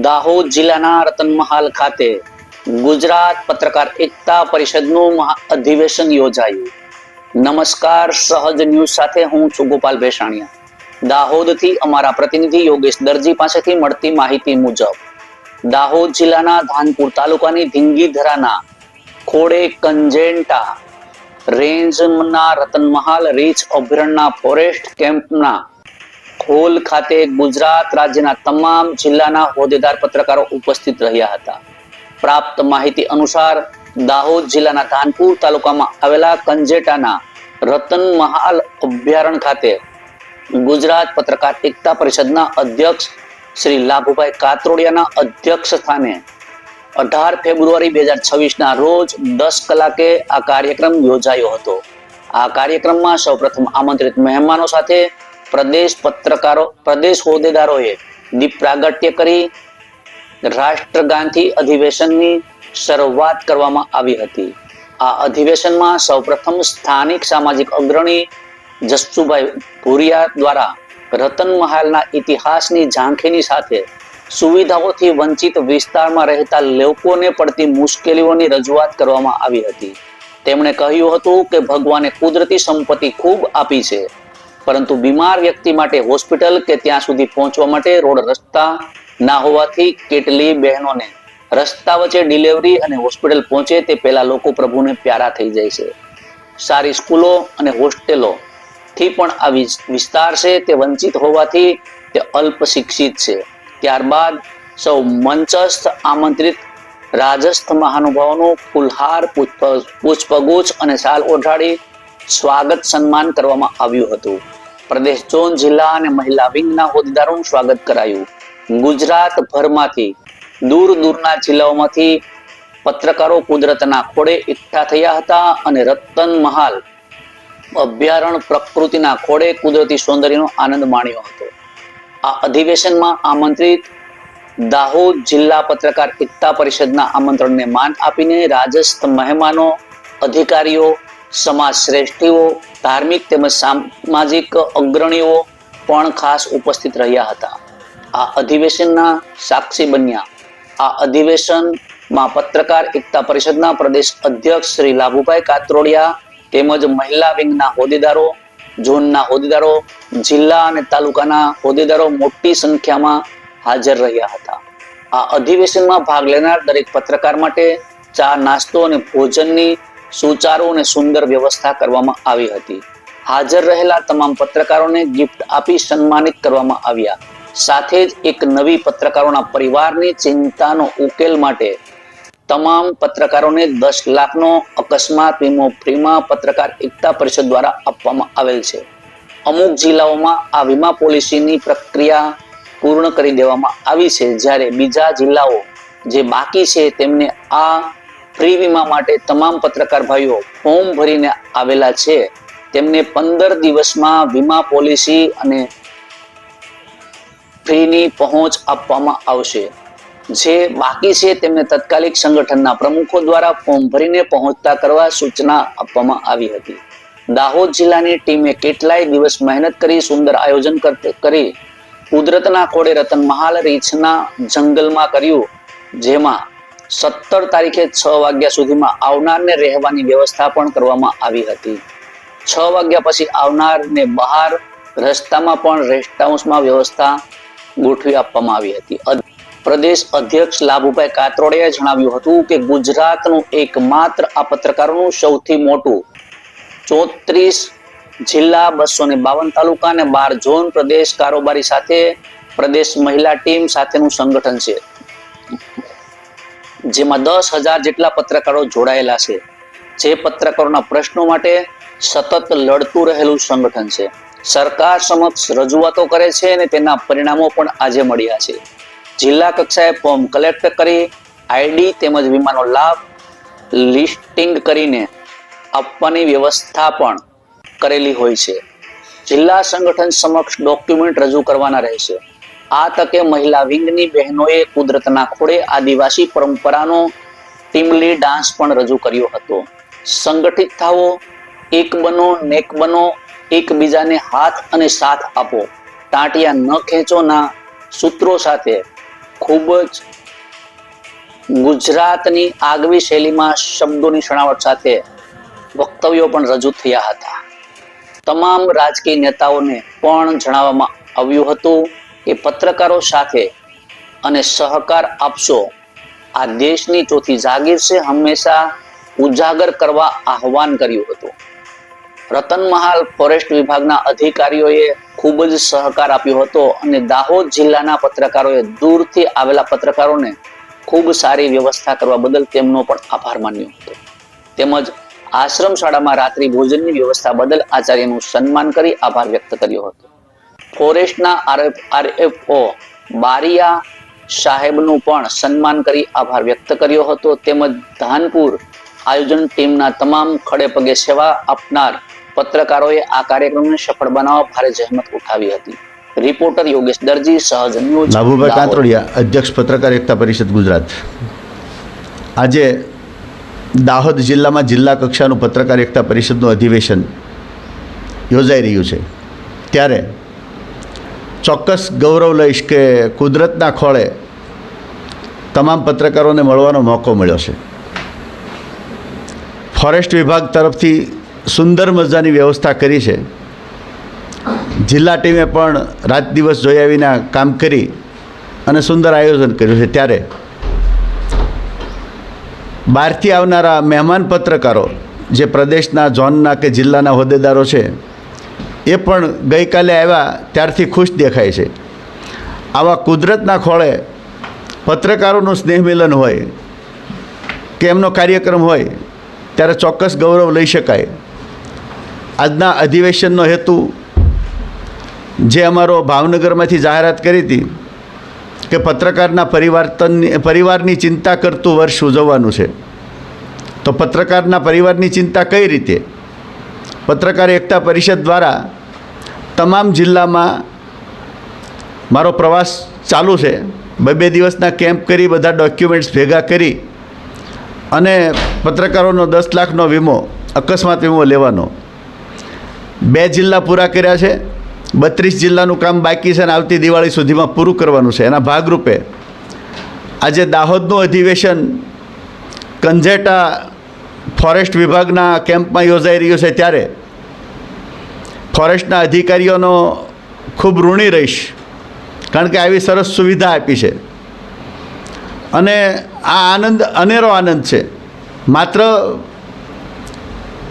દાહોદ જિલ્લાના રતનમહાલ ખાતે ગુજરાત પત્રકાર એકતા પરિષદનું અધિવેશન યોજાયું. નમસ્કાર, સહજ ન્યૂઝ સાથે હું છું ગોપાલ ભેસાણીયા. દાહોદથી અમારા પ્રતિનિધિ યોગેશ દરજી પાસેથી મળતી માહિતી મુજબ, દાહોદ જિલ્લાના ધાનપુર તાલુકાની ધીંગીધરાના ખોડે કંજેન્ટા રેન્જના રતનમહાલ રીચ અભયારણ્યના ફોરેસ્ટ કેમ્પના ખોલ ખાતે ગુજરાત રાજ્યના તમામ જિલ્લાના હોદ્દેદાર પત્રકારો ઉપસ્થિત રહ્યા હતા. પ્રાપ્ત માહિતી અનુસાર, દાહોદ જિલ્લાના ધાનપુર તાલુકામાં આવેલા કંજેટાના રતન મહાલ અભયારણ ખાતે ગુજરાત પત્રકાર એકતા પરિષદના અધ્યક્ષ શ્રી લાભુભાઈ કાતરોડિયાના અધ્યક્ષ સ્થાને અઢાર ફેબ્રુઆરી બે હજાર છવ્વીસના રોજ દસ કલાકે આ કાર્યક્રમ યોજાયો હતો. આ કાર્યક્રમમાં સૌપ્રથમ આમંત્રિત મહેમાનો સાથે પ્રદેશ પત્રકારો, પ્રદેશ હોદ્દેદારોએ દીપ પ્રાગટ્ય કરી રાષ્ટ્રગાંધી અધિવેશનની શરૂઆત કરવામાં આવી હતી. આ અધિવેશનમાં સૌપ્રથમ સ્થાનિક સામાજિક અગ્રણી જસ્સુભાઈ ભુરિયા દ્વારા રતન મહાલના ઇતિહાસની ઝાંખીની સાથે સુવિધાઓથી વંચિત વિસ્તારમાં રહેતા લોકોને પડતી મુશ્કેલીઓની રજૂઆત કરવામાં આવી હતી. તેમણે કહ્યું હતું કે ભગવાને કુદરતી સંપત્તિ ખૂબ આપી છે. પરંતુ બીમાર વ્યક્તિ માટે હોસ્પિટલ કે ત્યાં સુધી પહોંચવા માટે રોડ રસ્તા ના હોવાથી કેટલી બહેનોને રસ્તા વચ્ચે ડિલિવરી અને હોસ્પિટલ પહોંચે તે પહેલા લોકો પ્રભુને પ્યારા થઈ જાય છે. સારી સ્કૂલો અને હોસ્ટેલો થી પણ આ વિસ્તાર છે તે વંચિત હોવાથી તે અલ્પ શિક્ષિત છે. ત્યારબાદ સૌ મંચસ્થ, આમંત્રિત, રાજસ્થ મહાનુભાવોનું ફુલહાર પુષ્પ, પુષ્પગુચ્છ અને શાલ ઓઢાડી સ્વાગત સન્માન કરવામાં આવ્યું હતું. પ્રદેશ ઝોન જિલ્લા અને મહિલા વિંગના હોદ્દેદારોનું સ્વાગત કરાયું. ગુજરાત ભરમાંથી દૂર દૂરના જિલ્લાઓમાંથી પત્રકારો કુદરતના ખોળે એકઠા થયા હતા અને રતન મહાલ અભયારણ પ્રકૃતિના ખોળે કુદરતી સૌંદર્યનો આનંદ માણ્યો હતો. આ અધિવેશનમાં આમંત્રિત દાહોદ જિલ્લા પત્રકાર એકતા પરિષદના આમંત્રણને માન આપીને રાજસ્થ મહેમાનો, અધિકારીઓ સમાજ શ્રેષ્ઠીઓ ધાર્મિક તેમજ સામાજિક અગ્રણીઓ પણ ખાસ ઉપસ્થિત રહ્યા હતા. આ અધિવેશનના સાક્ષી બન્યા. આ અધિવેશનમાં પત્રકાર એકતા પરિષદના પ્રદેશ અધ્યક્ષ શ્રી લાભુભાઈ કાતરોડિયા તેમજ મહિલા વિંગના હોદ્દેદારો, ઝોનના હોદ્દેદારો, જિલ્લા અને તાલુકાના હોદ્દેદારો મોટી સંખ્યામાં હાજર રહ્યા હતા. આ અધિવેશનમાં ભાગ લેનાર દરેક પત્રકાર માટે ચા, નાસ્તો અને ભોજનની સુચારુ અને સુંદર વ્યવસ્થા કરવામાં આવી હતી. હાજર રહેલા તમામ પત્રકારોને ગિફ્ટ આપી સન્માનિત કરવામાં આવ્યા. સાથે જ એક નવી પત્રકારોના પરિવારની ચિંતાનો ઉકેલ માટે તમામ પત્રકારોને દસ લાખનો અકસ્માત વીમો ફ્રીમાં પત્રકાર એકતા પરિષદ દ્વારા આપવામાં આવેલ છે. અમુક જિલ્લાઓમાં આ વીમા પોલિસીની પ્રક્રિયા પૂર્ણ કરી દેવામાં આવી છે, જ્યારે બીજા જિલ્લાઓ જે બાકી છે તેમને આ ફ્રી વીમા માટે તમામ પત્રકાર ભાઈઓ ફોર્મ ભરીને આવેલા છે. તેમને પંદર દિવસમાં વીમા પોલિસી અને ફ્રીની પહોંચ આપવામાં આવશે. જે બાકી છે તેમને તત્કાલિક સંગઠનના પ્રમુખો દ્વારા ફોર્મ ભરીને પહોંચતા કરવા સૂચના આપવામાં આવી હતી. દાહોદ જિલ્લાની ટીમે કેટલાય દિવસ મહેનત કરી સુંદર આયોજન કરી. કુદરતના ખોડે રતન મહાલ રીછના જંગલમાં કર્યું. જેમાં સત્તર તારીખે છ વાગ્યા સુધીમાં આવનારને રહેવાની વ્યવસ્થા પણ કરવામાં આવી હતી. છ વાગ્યા પછી આવનારને બહાર રસ્તામાં પણ રેસ્ટ હાઉસમાં વ્યવસ્થા ગોઠવી આપવામાં આવી હતી. પ્રદેશ અધ્યક્ષ લાભુભાઈ કાતરોડિયાએ જણાવ્યું હતું કે ગુજરાતનું એકમાત્ર આ પત્રકારોનું સૌથી મોટું ચોત્રીસ જિલ્લા બસો ને બાવન તાલુકા અને બાર ઝોન પ્રદેશ કારોબારી સાથે પ્રદેશ મહિલા ટીમ સાથેનું સંગઠન છે. જેમાં દસ હજાર જેટલા પત્રકારો જોડાયેલા છે. જે પત્રકારોના પ્રશ્નો માટે સતત લડતું રહેલું સંગઠન છે. સરકાર સમક્ષ રજૂઆતો કરે છે અને તેના પરિણામો પણ આજે મળ્યા છે. જિલ્લા કક્ષાએ ફોર્મ કલેક્ટ કરી, આઈડી તેમજ વીમાનો લાભ લિસ્ટિંગ કરીને આપવાની વ્યવસ્થા પણ કરેલી હોય છે. જિલ્લા સંગઠન સમક્ષ ડોક્યુમેન્ટ રજૂ કરવાના રહેશે. આ તકે મહિલા વિંગની બહેનોએ કુદરતના ખોળે આદિવાસી પરંપરાનો ટીમલી ડાન્સ પણ રજૂ કર્યો હતો. સંગઠિત થાવો એક બનો, નેક બનો, એકબીજાને હાથ અને સાથ આપો. ટાંટિયા ન ખેંચો ના સૂત્રો સાથે. ખૂબ જ ગુજરાતની આગવી શૈલીમાં શબ્દોની શણાવટ સાથે વક્તવ્યો પણ રજૂ થયા હતા. તમામ રાજકીય નેતાઓને પણ જણાવવામાં આવ્યું હતું કે પત્રકારો સાથે અને સહકાર આપશો. આ દેશની ચોથી જાગીર છે હંમેશા ઉજાગર કરવા આહવાન કર્યું હતું. રતનમહાલ ફોરેસ્ટ વિભાગના અધિકારીઓએ ખૂબ જ સહકાર આપ્યો હતો અને દાહોદ જિલ્લાના પત્રકારોએ દૂરથી આવેલા પત્રકારોને ખૂબ સારી વ્યવસ્થા કરવા બદલ તેમનો પણ આભાર માન્યો હતો. તેમજ આશ્રમ શાળામાં રાત્રિ ભોજનની વ્યવસ્થા બદલ આચાર્યનું સન્માન કરી આભાર વ્યક્ત કર્યો હતો. ફોરેસ્ટના આરએફ આરએફઓ બારિયા સાહેબનું પણ સન્માન કરી આભાર વ્યક્ત કર્યો હતો. તેમજ ધાનપુર આયોજન ટીમના તમામ ખડે પગે સેવા આપનાર પત્રકારોએ આ કાર્યક્રમને સફળ બનાવવા ભારે જહેમત ઉઠાવી હતી. રિપોર્ટર યોગેશ દરજી સહજ ન્યૂઝ લાભુભાઈ કાંતરોડિયા અધ્યક્ષ પત્રકાર એકતા પરિષદ ગુજરાત. આજે દાહોદ જિલ્લામાં જિલ્લા કક્ષાનું પત્રકાર એકતા પરિષદનું અધિવેશન યોજાઈ રહ્યું છે. ત્યારે ચોક્કસ ગૌરવ લઈશ કે કુદરતના ખોળે તમામ પત્રકારોને મળવાનો મોકો મળ્યો છે. ફોરેસ્ટ વિભાગ તરફથી સુંદર મજાની વ્યવસ્થા કરી છે. જિલ્લા ટીમે પણ રાત દિવસ જોયા વિના કામ કરી અને સુંદર આયોજન કર્યું છે. ત્યારે બહારથી આવનારા મહેમાન પત્રકારો, જે પ્રદેશના, ઝોનના કે જિલ્લાના હોદ્દેદારો છે એ પણ ગઈકાલે આવ્યા, ત્યારથી ખુશ દેખાય છે. આવા કુદરતના ખોળે પત્રકારોનું સ્નેહ મિલન હોય, કે એમનો કાર્યક્રમ હોય, ત્યારે ચોક્કસ ગૌરવ લઈ શકાય. આજના અધિવેશનનો હેતુ જે અમારો ભાવનગરમાંથી જાહેરાત કરી હતી, કે પત્રકારના પરિવર્તનની, પરિવારની ચિંતા કરતું વર્ષ ઉજવવાનું છે. તો પત્રકારના પરિવારની ચિંતા કઈ રીતે? પત્રકાર એકતા પરિષદ દ્વારા તમામ જિલ્લામાં મારો પ્રવાસ ચાલુ છે. બે બે દિવસના કેમ્પ કરી, બધા ડોક્યુમેન્ટ્સ ભેગા કરી અને પત્રકારોનો દસ લાખનો વીમો, અકસ્માત વીમો લેવાનો. બે જિલ્લા પૂરા કર્યા છે. બત્રીસ જિલ્લાનું કામ બાકી છે અને આવતી દિવાળી સુધીમાં પૂરું કરવાનું છે. એના ભાગરૂપે આજે દાહોદનું અધિવેશન, કંજેટા ફોરેસ્ટ વિભાગના કેમ્પમાં યોજાઈ રહ્યું છે ત્યારે ફોરેસ્ટના અધિકારીઓનો ખૂબ ઋણી રહીશ, કારણ કે આવી સરસ સુવિધા આપી છે. અને આ આનંદ, અનેરો આનંદ છે. માત્ર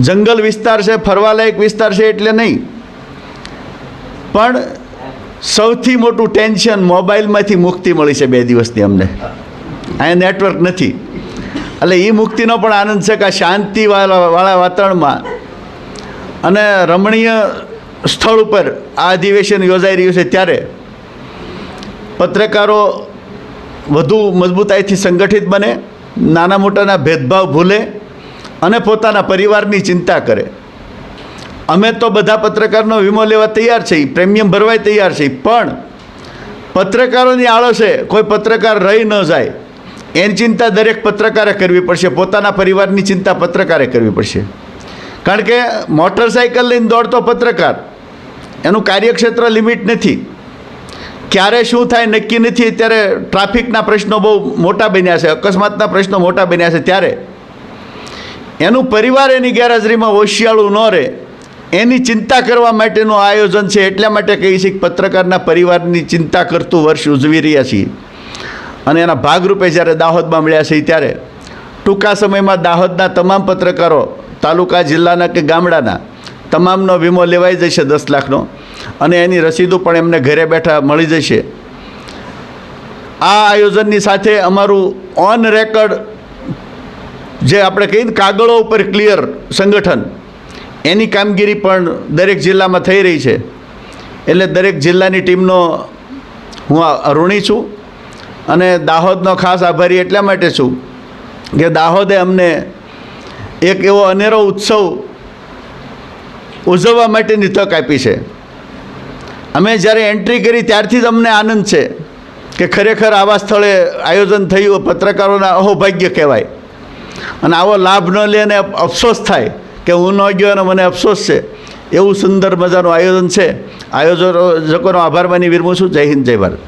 જંગલ વિસ્તાર છે, ફરવાલાયક વિસ્તાર છે એટલે નહીં. પણ સૌથી મોટું ટેન્શન મોબાઈલમાંથી મુક્તિ મળી છે બે દિવસની અમને. અહીંયા નેટવર્ક નથી. એટલે એ મુક્તિનો પણ આનંદ છે કે આ શાંતિવાળા વાળા વાતાવરણમાં અને રમણીય સ્થળ ઉપર આ અધિવેશન યોજાઈ રહ્યું છે ત્યારે પત્રકારો વધુ મજબૂતાઈથી સંગઠિત બને, નાના મોટાના ભેદભાવ ભૂલે અને પોતાના પરિવારની ચિંતા કરે. અમે તો બધા પત્રકારનો વીમો લેવા તૈયાર છીએ પ્રીમિયમ ભરવાય તૈયાર છીએ પણ પત્રકારોની આળસે કોઈ પત્રકાર રહી ન જાય. એની ચિંતા દરેક પત્રકારે કરવી પડશે. પોતાના પરિવારની ચિંતા પત્રકારે કરવી પડશે. કારણ કે મોટરસાઇકલ લઈને દોડતો પત્રકાર, એનું કાર્યક્ષેત્ર લિમિટ નથી. ક્યારે શું થાય નક્કી નથી. ત્યારે ટ્રાફિકના પ્રશ્નો બહુ મોટા બન્યા છે. અકસ્માતના પ્રશ્નો મોટા બન્યા છે. ત્યારે એનું પરિવાર એની ગેરહાજરીમાં હોશિયાળું ન રહે. એની ચિંતા કરવા માટેનું આયોજન છે. એટલા માટે કહીએ છીએ કે પત્રકારના પરિવારની ચિંતા કરતું વર્ષ ઉજવી રહ્યા છીએ. અને એના ભાગરૂપે જ્યારે દાહોદમાં મળ્યા છે ત્યારે ટૂંકા સમયમાં દાહોદના તમામ પત્રકારો, તાલુકા, જિલ્લાના કે ગામડાના, તમામનો વીમો લેવાઈ જશે દસ લાખનો અને એની રસીદો પણ એમને ઘરે બેઠા મળી જશે. આ આયોજનની સાથે અમારું ઓન રેકર્ડ જે આપણે કહીએ કાગળો ઉપર ક્લિયર સંગઠન, એની કામગીરી પણ દરેક જિલ્લામાં થઈ રહી છે. એટલે દરેક જિલ્લાની ટીમનો હું ઋણી છું. અને દાહોદનો ખાસ આભારી એટલા માટે છું કે દાહોદે અમને એક એવો અનેરો ઉત્સવ ઉજવવા માટેની તક આપી છે. અમે જ્યારે એન્ટ્રી કરી ત્યારથી જ અમને આનંદ છે કે ખરેખર આવા સ્થળે આયોજન થયું, પત્રકારોના અહોભાગ્ય કહેવાય. અને આવો લાભ ન લે અને અફસોસ થાય કે હું ન ગયો અને મને અફસોસ છે. એવું સુંદર મજાનું આયોજન છે. આયોજકોનો આભાર માની વિરમું છું. જય હિન્દ, જય ભારત.